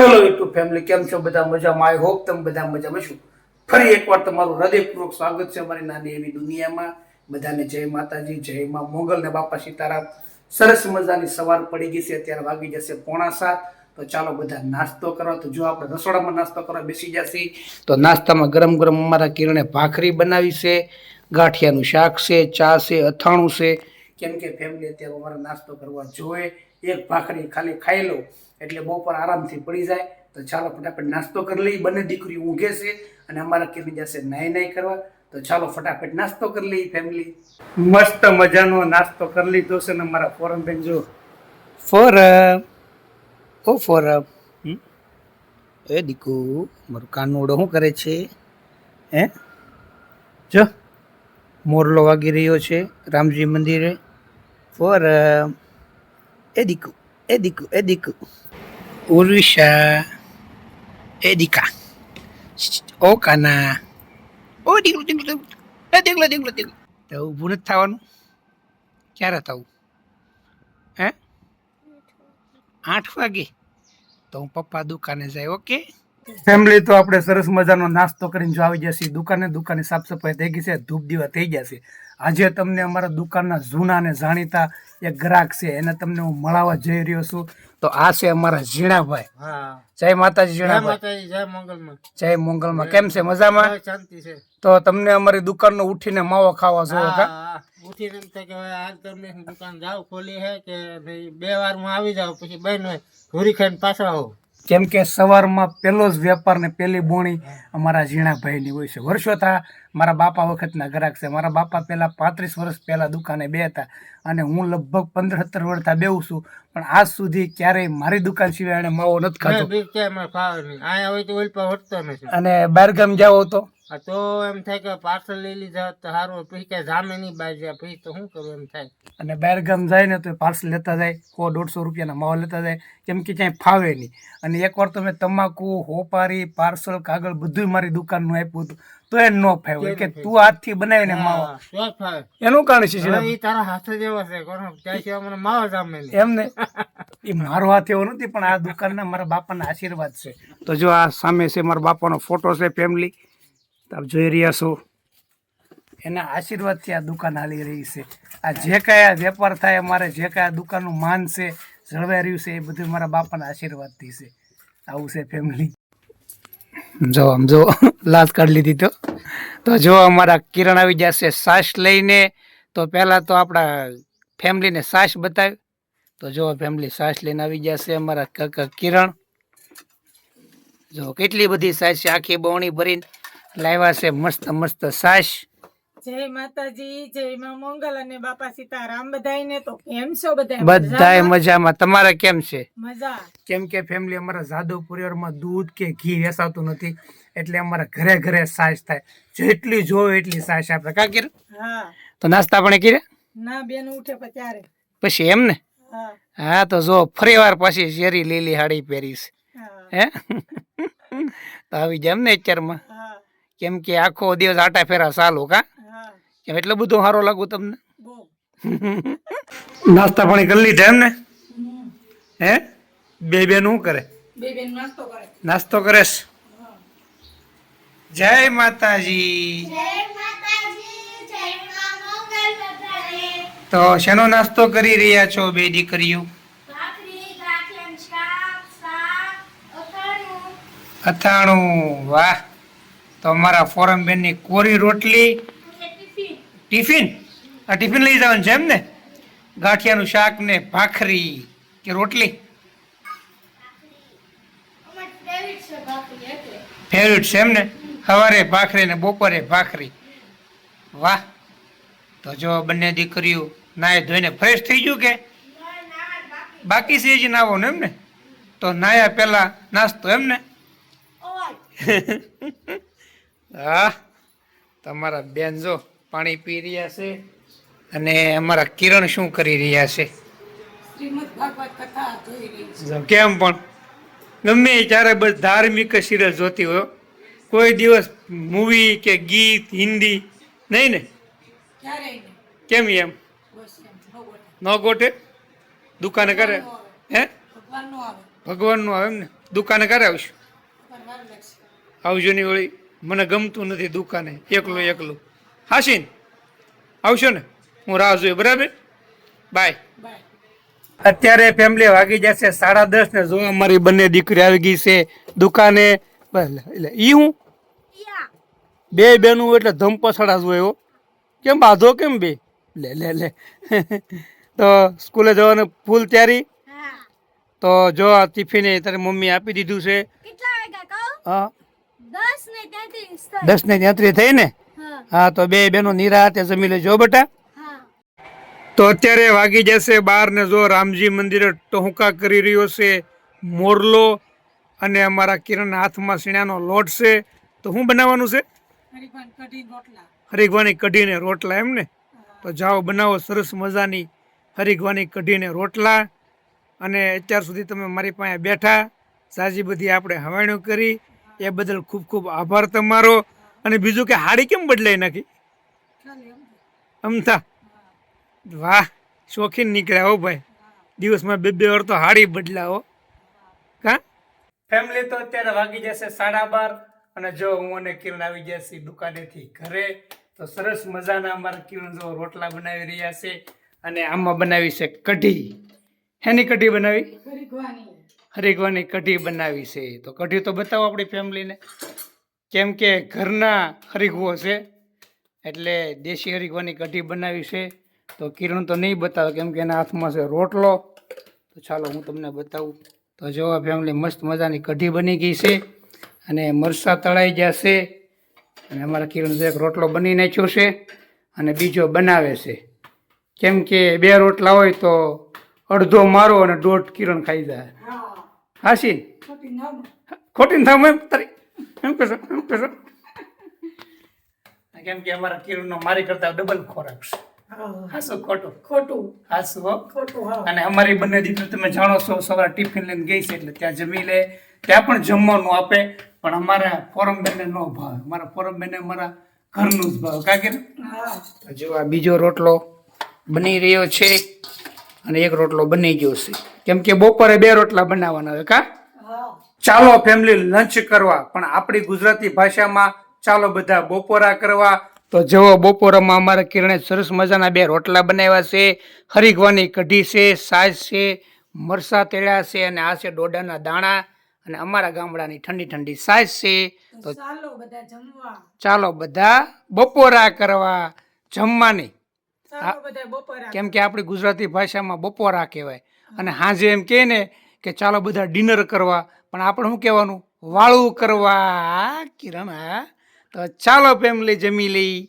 Hello YouTube family કેમ છો? બધા મજામાં? આઈ હોપ તમે બધા મજામાં છો. ફરી એકવાર તમારું હૃદયપૂર્વક સ્વાગત છે અમારી નાની એવી દુનિયામાં. બધાને જય માતાજી, જય માં મોગલ ને બાપા સીતારામ. સરસ મજાની સવાર પડી ગઈ છે, અત્યારે વાગી જશે પોણા સાત. તો ચાલો બધા નાસ્તો કરવા. તો જો આપણે રસોડામાં નાસ્તો કરવા બેસી જશે, તો નાસ્તામાં ગરમ ગરમ અમારા કિરણે ભાખરી બનાવી છે, ગાંઠિયાનું શાક છે, ચા છે, અથાણું છે. કેમ કે ફેમિલી અત્યારે અમારે નાસ્તો કરવા જોઈએ. એક ભાખરી ખાલી ખાઈ લઉં એટલે બપોર આરામથી પડી જાય. તો ચાલો ફટાફટ નાસ્તો કરી લઈએ. બંને દીકરી ઊંઘે છે અને અમારા કેવી જશે નાઈ નાઈ કરવા. તો ચાલો ફટાફટ નાસ્તો કરી લઈએ ફેમિલી મસ્ત મજાનો નાસ્તો કરી લીધો છે ને મારા ફોરમ બેન જો. ફોર ઓ ફોર એ દીકુ મારું કાનુડો શું કરે છે? હે? જો મોરલો વાગી રહ્યો છે રામજી મંદિરે. ફોર એ દીકુ એ દીકુ એ દીકુ ઉર્વિશા એ દીકા ઓ કાના ઓ દીકલું દીકલું દીકલું એ દીકલો દીકલો દીકલો તો ઊભું નથી થવાનું ક્યારે થવું હે આઠ વાગે તો હું પપ્પા દુકાને જાય ઓકે ફેમિલી તો આપણે સરસ મજાનો નાસ્તો કરીને જો આવી જશે દુકાને દુકાને સાફ સફાઈ થઈ ગઈ છે ધૂપ દીવા થઈ જશે આજે તમને અમારા દુકાનના જૂના અને જાણીતા એક ગ્રાહક છે એને તમને હું મળાવવા જઈ રહ્યો છું. તો આ છે અમારા ઝીણાભાઈ. જય માતાજી ઝીણાભાઈ. જય મંગલમાં. જય મંગલમાં. કેમ છે? મજામાં? શાંતિ છે. તો તમને અમારી દુકાનનો ઉઠીને માવો ખાવા જોવો હા, કા? ઉઠીને એમ થાય કે હવે આજ તમને દુકાન જાવ ખોલી હે કે ભાઈ બે વારમાં આવી જાવ પછી બેન હોય ઘોરી ખાઈને પાછા આવો. કેમ કે સવારમાં પહેલો જ વેપાર ને પહેલી બોણી અમારા ઝીણાભાઈની હોય છે. વર્ષો થા મારા બાપા વખતના ગ્રાહક છે. મારા બાપા પહેલાં પાંત્રીસ વર્ષ પહેલા દુકાને બે હતા. અને હું લગભગ પંદર સત્તર વર્ષથી બેવું છું પણ આજ સુધી ક્યારેય મારી દુકાન સિવાય એને માવો નથી ખાતો અને બહાર ગામ જાઓ તો? તો એમ થાય કે પાર્સલ લઈ લીધા તો સારું પછી કે જામે નહીં બહાર જાય પછી તો શું કરું એમ થાય. અને બહારગામ જાય ને તો પાર્સલ લેતા જાય સો દોઢસો રૂપિયાના માવા લેતા જાય કેમ કે ક્યાંય ફાવે નહીં. અને એકવાર તો મેં તમાકુ હોપારી પાર્સલ કાગળ બધું મારી દુકાનનું આપ્યું હતું. તો એ નો ફાવે કે તું હાથથી બનાવીને માવો. એનું કારણ છે? તારા હાથે જ છે ત્યાં મને માવો જામે એમને એ મારો હાથ એવો નથી પણ આ દુકાનના મારા બાપાના આશીર્વાદ છે. તો જો આ સામે છે મારા બાપાનો ફોટો છે ફેમિલી તમે જોઈ રહ્યા છો. એના આશીર્વાદથી આ દુકાન હાલી રહી છે. આ જે કાંઈ વેપાર થાય અમારે જે કાંઈ દુકાનનું માન છે જળવાઈ રહ્યું છે એ બધું મારા બાપાના આશીર્વાદથી છે. આવું છે ફેમિલી જો આમ જો લાત કાઢી લીધી તો. તો જો અમારા કિરણ આવી જશે સાસ લઈને, તો પહેલાં તો આપણા ફેમિલીને સાસ બતાવી. તો જો ફેમિલી સાસ લઈને આવી જશે અમારા કાકા કિરણ. જો કેટલી બધી સાસ છે, આખી બવણી ભરીને લાવ્યા છે, મસ્ત મસ્ત સાસ. જય માતાજી જય માં મંગલ અને બાપા સીતારામ બધાયને. તો કેમ છો બધા? બધાય મજામાં? તમારે કેમ છે? મજા. કેમ કે ફેમિલી અમારા જાદવ પરિવારમાં દૂધ કે ઘી વેસાતું નથી એટલે અમારા ઘરે ઘરે સાસ થાય. જેટલી જોવે એટલી સાસ આપણે કા કીર? હા. તો નાસ્તા પણ કીરે? ના બેન ઉઠે પછી ત્યારે પછી એમ ને? હા. તો જો ફરી વાર પછી શેરી લીલી હાડી પહેરીશ. હે. તો આવી જાય એમ ને અત્યારમાં. માં કેમ કે આખો દિવસ આટા ફેરા ચાલુ કા? કેમ એટલો બધો સારો લાગુ તમને? નાસ્તા પાણી કરી લીધા એમ ને હે? બે બેન શું કરે? નાસ્તો કરે. નાસ્તો કરેશ જય માતાજી. તો શેનો નાસ્તો કરી રહ્યા છો બે દીકરીઓ? અથાણું. વાહ. તો અમારા ફોરમ બેનની કોરી રોટલી ટિફિન. આ ટિફિન લઈ જવાનું છે એમ ને ગાંઠિયાનું શાક ને ભાખરી કે રોટલી. ફેવરિટ છે એમ ને સવારે ભાખરી ને બપોરે ભાખરી. વાહ. તો જો બંને દીકરીઓ નાય ધોઈને ફ્રેશ થઈ ગયું કે? બાકી છે હજી નાવાનું એમ ને? તો નાયા પહેલા નાસ્તો એમ ને? હા. તમારા બેન જો પાણી પી રહ્યા છે અને અમારા કિરણ શું કરી રહ્યા છે? કેમ પણ? ગમે ત્યારે બસ ધાર્મિક સિરિયલ જોતી હોય કોઈ દિવસ મૂવી કે ગીત હિન્દી નહીં ને? કેમ એમ? ન ગોઠે. દુકાને કરે હે? ભગવાન નો આવે. ભગવાનનું આવે એમ ને? દુકાને ક્યારે આવશું? આવજો ની વળી. મને ગમતું નથી દુકાને. એકલું એકલું. હાસીન આવશો ને? હું રાહ જોઈ બરાબર? બાય અત્યારે ફેમિલી વાગી જશે સાડા દસ ને જો અમારી બંને દીકરી આવી ગઈ છે દુકાને. બસ એટલે ઈ હું? બે બેનું એટલે ધમપસડા જ હોય કેમ બાંધો કેમ બે? લે લે લે. તો સ્કૂલે જવાનું ફૂલ તૈયારી? તો જો આ ટિફિને તારી મમ્મી આપી દીધું છે. કેટલા વાગ્યા કહું? હા. દસ ને ત્યાંત્રીસ થઈ ને? હા તો બે બેનો નિરાતે જમી લેજો બેટા. તો અત્યારે વાગી જશે બાર ને જો રામજી મંદિરે ટહુકા કરી રહ્યો છે મોરલો અને અમારા કિરણ હાથમાં સીણાનો લોટ છે. તો શું બનાવવાનું છે? હરીગવાની કઢીને રોટલા એમ ને? તો જાઓ બનાવો સરસ મજાની હરીગવાની કઢીને રોટલા. અને અત્યાર સુધી તમે મારી પાસે બેઠા. સાજી બધી આપણે હવાણું કરી. એ બદલ ખૂબ ખૂબ આભાર તમારો. અને બીજું કે હાડી કેમ બદલાઈ નાખી? અમથા વાહ શોખીન નીકળ્યા હો ભાઈ. દિવસમાં બે બે વાર તો હાડી બદલાવો. કા? ફેમિલી તો અત્યારે વાગી જશે સાડા બાર અને જો હું અને કિરણ આવી જશે દુકાનેથી ઘરે તો સરસ મજાના અમારા કિરણ જો રોટલા બનાવી રહ્યા છે અને આમાં બનાવી છે કઢી. હેની કઢી બનાવી? હરિગવાની કઢી બનાવી છે. તો કઢી તો બતાવો આપણી ફેમિલીને કેમ કે ઘરના હરીગવો છે એટલે દેશી હરીગવાની કઢી બનાવી છે. તો કિરણ તો નહીં બતાવે કેમ કે એના હાથમાં છે રોટલો. તો ચાલો હું તમને બતાવું. તો જો ફેમિલી મસ્ત મજાની કઢી બની ગઈ છે અને મરચાં તળાઈ જશે અને અમારા કિરણ એક રોટલો બની નાખ્યો છે અને બીજો બનાવે છે. કેમ કે બે રોટલા હોય તો અડધો મારો અને દોઢ કિરણ ખાઈ જાય. હાશી ખોટી થામ એમ તારી એમ કહેશો એમ કહેશો કેમ કે અમારા કિરણનો મારી કરતા ડબલ ખોરાક છે. હાસો ખોટું. ખોટું. હાસો ખોટું અને અમારી બંને દીકરી તમે જાણો છો સવારે ટિફિન લઈને ગઈ છે એટલે ત્યાં જમી લે. ત્યાં પણ જમવાનું આપે પણ અમારા ફોરમબેનને નો ભાવે. અમારા ફોરમબેનને અમારા ઘરનું જ ભાવે. કા કે હા. જો આ બીજો રોટલો બની રહ્યો છે અને એક રોટલો બની ગયો છે. કેમ કે બપોરે બે રોટલા બનાવવાના હોય કા? ચાલો ફેમિલી લંચ કરવા પણ આપણી ગુજરાતી ભાષામાં ચાલો બધા બપોરા કરવા. તો જેવો બપોરામાં અમારા કિરણે સરસ મજાના બે રોટલા બનાવ્યા છે. હરીગવાની કઢી છે સાજ છે મરસા તેડ્યા છે અને આ છે ડોડાના દાણા. અને અમારા ગામડાની ઠંડી ઠંડી સાજ છે. તો ચાલો બધા જમવા. ચાલો બધા બપોરા કરવા. જમવાની. ચાલો બધા બપોરા. કેમ કે આપણી ગુજરાતી ભાષામાં બપોરા કહેવાય. અને હાજે એમ કહે ને કે ચાલો બધા ડિનર કરવા. પણ આપણે શું કહેવાનું? વાળું કરવા. કિરણ તો ચાલો ફેમિલી જમી લઈ.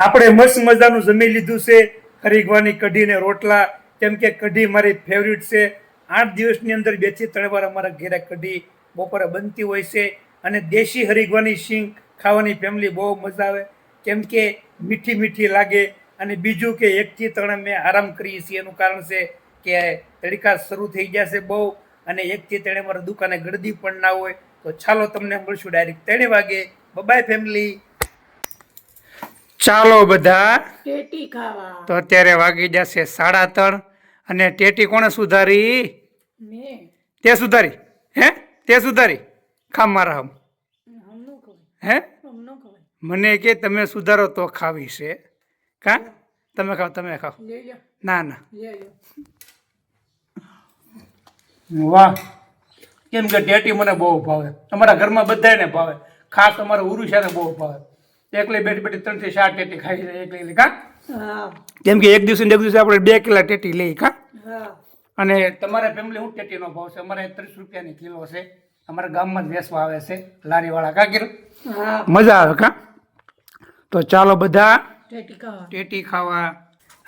આપણે મસ્ત મજાનું જમી લીધું છે. ખરીગવાની કઢીને રોટલા. કેમ કે કઢી મારી ફેવરિટ છે. આઠ દિવસની અંદર બેથી ત્રણ વાર અમારા ઘેરે કઢી બપોરે બનતી હોય છે. અને દેશી હરીગવાની શીંગ ખાવાની ફેમિલી બહુ મજા આવે. કેમ કે મીઠી મીઠી લાગે. અને બીજું કે એકથી ત્રણ અમે આરામ કરીએ છીએ. એનું કારણ છે કે તડકા શરૂ થઈ ગયા છે બહુ. અને એકથી તેણે મારા દુકાને ગળદી પણ ના હોય તો ચાલો તમને મળશું ડાયરેક્ટ ત્રણે વાગે. બાય ફેમિલી ચાલો બધા. ટેટી ખાવા. તો અત્યારે વાગી જશે સાડા ત્રણ. અને ટેટી કોણે સુધારી? તે સુધારી. હે? તે સુધારી. ખા મારા હમ. હે? મને કે તમે સુધારો તો ખાવી છે. કા? તમે ખાઓ તમે ખાઓ. ના ના. વાહ. કેમ કે ટેટી મને બહુ ભાવે. અમારા ઘરમાં બધાને ભાવે. ખાસ અમારા ઉરુષાને બહુ ભાવે. એકલી બેઠી બેઠી ત્રણથી ચાર ટેટી ખાઈ જાય એકલી કા? કેમ કે એક દિવસે ને એક દિવસે આપણે બે કિલા ટેટી લઈ કા? અને તમારે ફેમિલી શું ટેટીનો ભાવ છે? અમારે ત્રીસ રૂપિયાની કિલો છે. અમારા ગામમાં જ વેસવા આવે છે લારીવાળા કા કીધું હા. મજા આવે કા? તો ચાલો બધા ટેટી ખાવા. ટેટી ખાવા.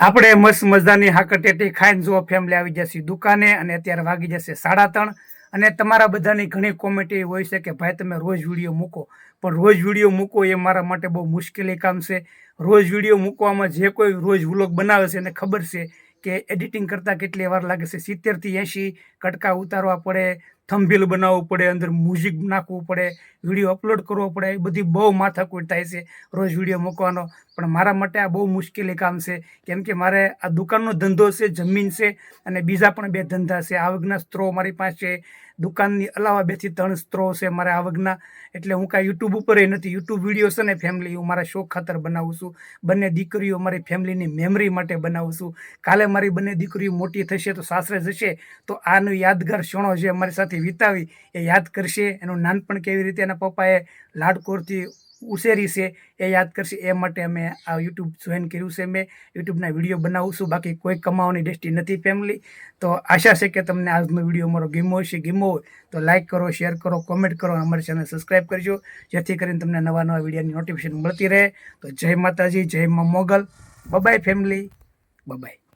આપણે મસ્ત મજાની હાકટેટી ખાઈને જુઓ ફેમિલી આવી જશે દુકાને અને અત્યારે વાગી જશે સાડા ત્રણ. અને તમારા બધાની ઘણી કોમેન્ટ એવી હોય છે કે ભાઈ તમે રોજ વીડિયો મૂકો. પણ રોજ વીડિયો મૂકો એ મારા માટે બહુ મુશ્કેલી કામ છે. રોજ વીડિયો મૂકવામાં જે કોઈ રોજ વ્લોગ બનાવે છે એને ખબર છે કે એડિટિંગ કરતાં કેટલી વાર લાગે છે? સિત્તેરથી એંશી કટકા ઉતારવા પડે. થંભેલ બનાવવું પડે, અંદર મ્યુઝિક નાખવું પડે વીડિયો અપલોડ કરવો પડે, એ બધી બહુ માથાકૂટ થાય છે રોજ વીડિયો મૂકવાનો. પણ મારા માટે આ બહુ મુશ્કેલી કામ છે. કેમ કે મારે આ દુકાનનો ધંધો છે, જમીન છે, અને બીજા પણ બે ધંધા છે. આવકના સ્ત્રો મારી પાસે દુકાનની અલાવા બેથી ત્રણ સ્ત્રો છે મારા આવકના એટલે હું કાંઈ યુટ્યુબ ઉપર એ નથી. યુટ્યુબ વીડિયો છે ને ફેમિલી હું મારા શોખ ખાતર બનાવું છું. બંને દીકરીઓ મારી ફેમિલીની મેમરી માટે બનાવું છું. કાલે મારી બંને દીકરીઓ મોટી થશે તો સાસરે જશે, તો આનો યાદગાર ક્ષણો જે મારી સાથે વિતાવી એ યાદ કરશે. એનું નાનપણ કેવી રીતે એના પપ્પાએ લાડકોરથી ઉછેરી છે એ યાદ કરશે. એ માટે અમે આ યુટ્યુબ જોઈન કર્યું છે મેં. યુટ્યુબના વીડિયો બનાવું છું. બાકી કોઈ કમાવાની દ્રષ્ટિ નથી ફેમિલી તો આશા છે કે તમને આજનો વીડિયો મારો ગીમો હશે. ગીમો હોય તો લાઇક કરો શેર કરો કોમેન્ટ કરો અમારી ચેનલ સબસ્ક્રાઈબ કરજો. જેથી કરીને તમને નવા નવા વિડીયોની નોટિફિકેશન મળતી રહે. તો જય માતાજી, જય મા મોગલ. Bye-bye family bye-bye